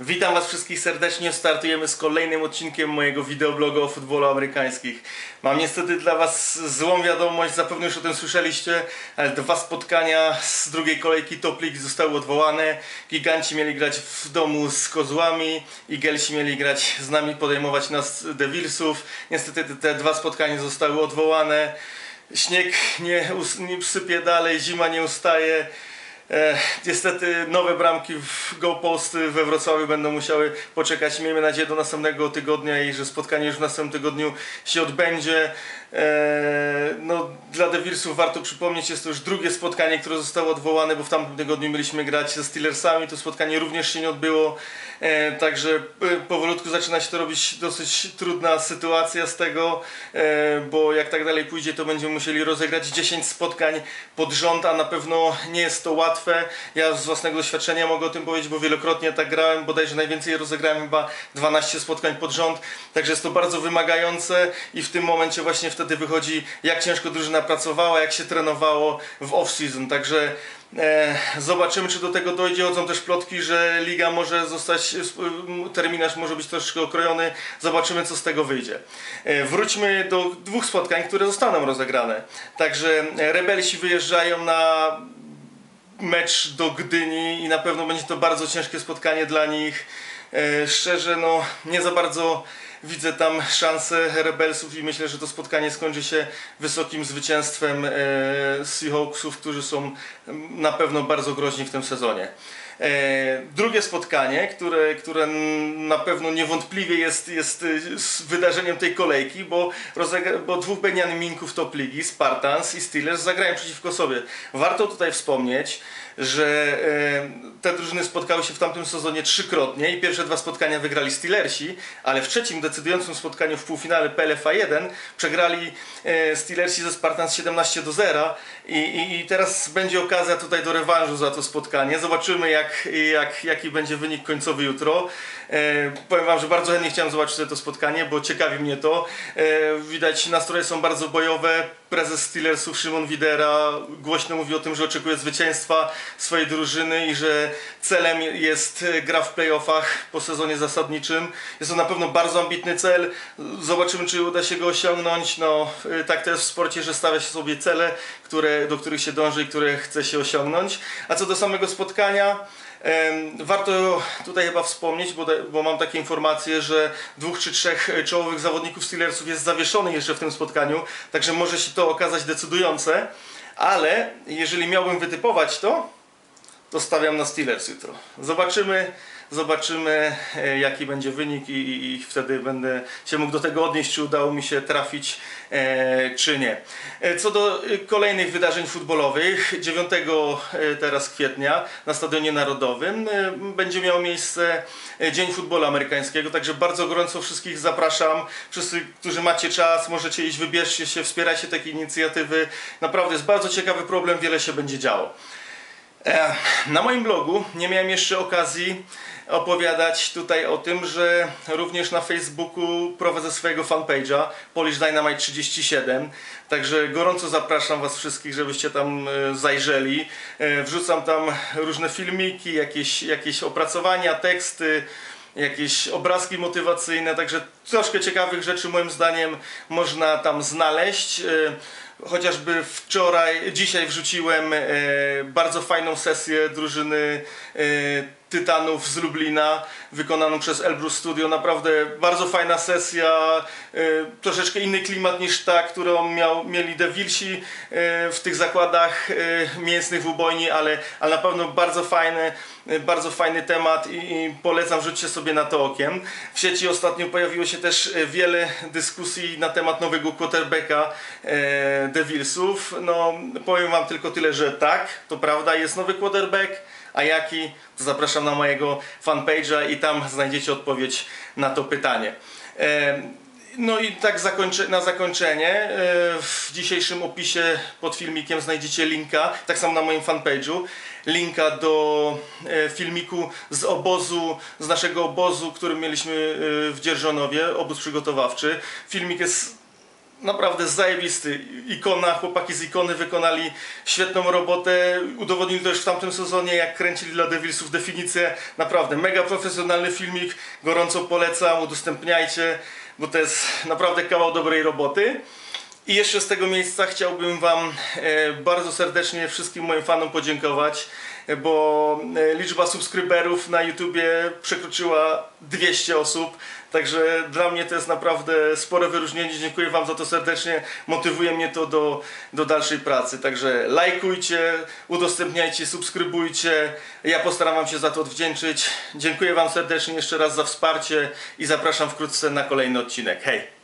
Witam Was wszystkich serdecznie. Startujemy z kolejnym odcinkiem mojego wideoblogu o futbolu amerykańskich. Mam niestety dla Was złą wiadomość, zapewne już o tym słyszeliście, ale dwa spotkania z drugiej kolejki Top League zostały odwołane. Giganci mieli grać w domu z kozłami, Igelsi mieli grać z nami, podejmować nas Devilsów. Niestety te, te dwa spotkania zostały odwołane. Śnieg nie, us- nie sypie dalej, zima nie ustaje. Niestety nowe bramki w goalposty we Wrocławiu będą musiały poczekać. Miejmy nadzieję do następnego tygodnia i że spotkanie już w następnym tygodniu się odbędzie. No, dla Devilsów warto przypomnieć, jest to już drugie spotkanie, które zostało odwołane, bo w tamtym tygodniu mieliśmy grać ze Steelersami. To spotkanie również się nie odbyło. Także e, powolutku zaczyna się to robić dosyć trudna sytuacja z tego, bo jak tak dalej pójdzie, to będziemy musieli rozegrać 10 spotkań pod rząd, a na pewno nie jest to łatwe. Ja z własnego doświadczenia mogę o tym powiedzieć, bo wielokrotnie tak grałem, bodajże najwięcej rozegrałem chyba 12 spotkań pod rząd, także jest to bardzo wymagające i w tym momencie właśnie wtedy wychodzi, jak ciężko drużyna pracowała, jak się trenowało w off-season, także E, zobaczymy, czy do tego dojdzie. Chodzą też plotki, że liga może zostać, sp- terminarz może być troszeczkę okrojony. Zobaczymy, co z tego wyjdzie. E, wróćmy do dwóch spotkań, które zostaną rozegrane. Także e, rebelsi wyjeżdżają na mecz do Gdyni i na pewno będzie to bardzo ciężkie spotkanie dla nich. E, szczerze, no nie za bardzo widzę tam szansę Rebelsów i myślę, że to spotkanie skończy się wysokim zwycięstwem e, Seahawksów, którzy są na pewno bardzo groźni w tym sezonie. E, drugie spotkanie, które, które na pewno niewątpliwie jest, jest y, wydarzeniem tej kolejki, bo, bo dwóch Beniaminków top ligi, Spartans i Steelers zagrają przeciwko sobie. Warto tutaj wspomnieć, że e, te drużyny spotkały się w tamtym sezonie trzykrotnie i pierwsze dwa spotkania wygrali Steelersi, ale w trzecim decydującym spotkaniu w półfinale PLFA 1 przegrali e, Steelersi ze Spartans 17 do 0 i, i, i teraz będzie okazja tutaj do rewanżu za to spotkanie. Zobaczymy jak, jak, jaki będzie wynik końcowy jutro. E, powiem Wam, że bardzo chętnie chciałem zobaczyć to spotkanie, bo ciekawi mnie to. E, widać nastroje są bardzo bojowe. Prezes Steelersów Szymon Widera głośno mówi o tym, że oczekuje zwycięstwa swojej drużyny i że celem jest gra w playoffach po sezonie zasadniczym. Jest to na pewno bardzo ambitny cel. Zobaczymy, czy uda się go osiągnąć. No, y, tak to jest w sporcie, że stawia się sobie cele, które, do których się dąży i które chce się osiągnąć. A co do samego spotkania, Warto tutaj chyba wspomnieć, bo, bo mam takie informacje, że dwóch czy trzech czołowych zawodników Steelersów jest zawieszonych jeszcze w tym spotkaniu, także może się to okazać decydujące, ale jeżeli miałbym wytypować to, to stawiam na Steelers jutro. Zobaczymy, zobaczymy e, jaki będzie wynik i, i, i wtedy będę się mógł do tego odnieść, czy udało mi się trafić, e, czy nie. E, co do e, kolejnych wydarzeń futbolowych, 9 e, teraz kwietnia na Stadionie Narodowym będzie miał miejsce Dzień Futbolu Amerykańskiego, także bardzo gorąco wszystkich zapraszam. Wszyscy, którzy macie czas, możecie iść, wybierzcie się, wspierajcie takie inicjatywy. Naprawdę jest bardzo ciekawy problem, wiele się będzie działo. E, Na moim blogu nie miałem jeszcze okazji opowiadać tutaj o tym, że również na Facebooku prowadzę swojego fanpage'a Polish Dynamite 37. Także gorąco zapraszam Was wszystkich, żebyście tam e, zajrzeli. E, Wrzucam tam różne filmiki, jakieś, jakieś opracowania, teksty jakieś obrazki motywacyjne, także troszkę ciekawych rzeczy moim zdaniem można tam znaleźć. Chociażby wczoraj, dzisiaj wrzuciłem e, bardzo fajną sesję drużyny e, Tytanów z Lublina, wykonaną przez Elbrus Studio. Naprawdę bardzo fajna sesja, e, troszeczkę inny klimat niż ta, którą miał, mieli Devilsi e, w tych zakładach e, mięsnych w Ubojni, ale, ale na pewno bardzo fajny, bardzo fajny temat i, i polecam, rzućcie sobie na to okiem. W sieci ostatnio pojawiło się też wiele dyskusji na temat nowego quarterbacka Devilsów. No, powiem wam tylko tyle, że tak, to prawda, jest nowy quarterback, a jaki, to zapraszam na mojego fanpage'a i tam znajdziecie odpowiedź na to pytanie. E, No i tak na zakończenie e, w dzisiejszym opisie pod filmikiem znajdziecie linka, tak samo na moim fanpage'u, linka do e, filmiku z obozu, z naszego obozu, który mieliśmy w Dzierżonowie, obóz przygotowawczy. Filmik jest naprawdę zajebisty. Ikona, chłopaki z Ikony wykonali świetną robotę. Udowodnili to już w tamtym sezonie, jak kręcili dla Devilsów definicję. Naprawdę mega profesjonalny filmik. Gorąco polecam, udostępniajcie, bo to jest naprawdę kawał dobrej roboty. I jeszcze z tego miejsca chciałbym Wam e, bardzo serdecznie wszystkim moim fanom podziękować, bo e, liczba subskryberów na YouTubie przekroczyła 200 osób. Także dla mnie to jest naprawdę spore wyróżnienie. Dziękuję Wam za to serdecznie. Motywuje mnie to do, do dalszej pracy. Także lajkujcie, udostępniajcie, subskrybujcie. Ja postaram Wam się za to odwdzięczyć. Dziękuję Wam serdecznie jeszcze raz za wsparcie i zapraszam wkrótce na kolejny odcinek. Hej!